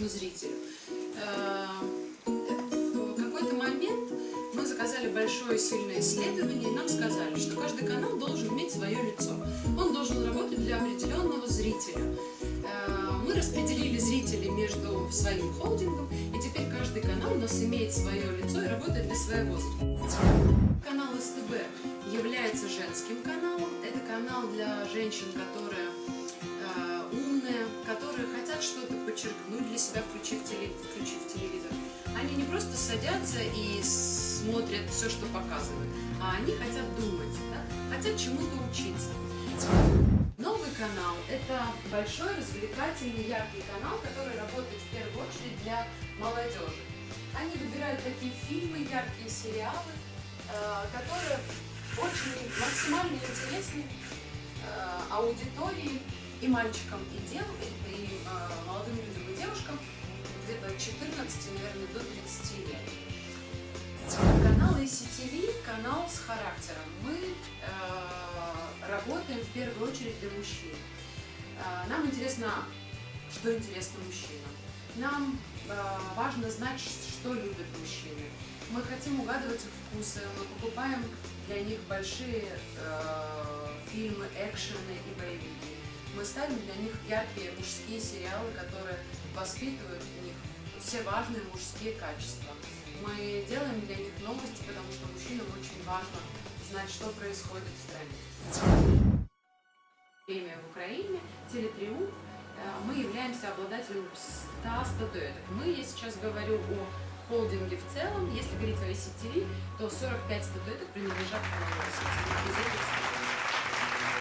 нужно зрителю. Э, В какой-то момент мы заказали большое сильное исследование, и нам сказали, что каждый канал должен иметь свое лицо. Он должен работать для определенного зрителя. Э, Мы распределили зрителей между своим холдингом, и теперь каждый канал у нас имеет свое лицо и работает для своего зрителя. Канал СТБ является женским каналом. Это канал для женщин, которые подчеркнуть для себя, включив, теле- включив телевизор. Они не просто садятся и смотрят все, что показывают, а они хотят думать, да? хотят чему-то учиться. Новый канал – это большой, развлекательный, яркий канал, который работает в первую очередь для молодежи. Они выбирают такие фильмы, яркие сериалы, э, которые очень максимально интересны э, аудитории и мальчикам, и, дев, и, и, э, молодым людям, 15, наверное, до 30 лет. Каналы CTV – канал с характером. Мы э, работаем в первую очередь для мужчин. Э, нам интересно, что интересно мужчинам. Нам э, важно знать, что любят мужчины. Мы хотим угадывать их вкусы, мы покупаем для них большие э, фильмы, экшены и боевики. Мы ставим для них яркие мужские сериалы, которые воспитывают в них все важные мужские качества. Мы делаем для них новости, потому что мужчинам очень важно знать, что происходит в стране. Премия в Украине, Телетриумф. Э, Мы являемся обладателем 100 статуэток. Мы, я сейчас говорю о холдинге в целом. Если говорить о ICTV, то 45 статуэток принадлежат каналу ICTV.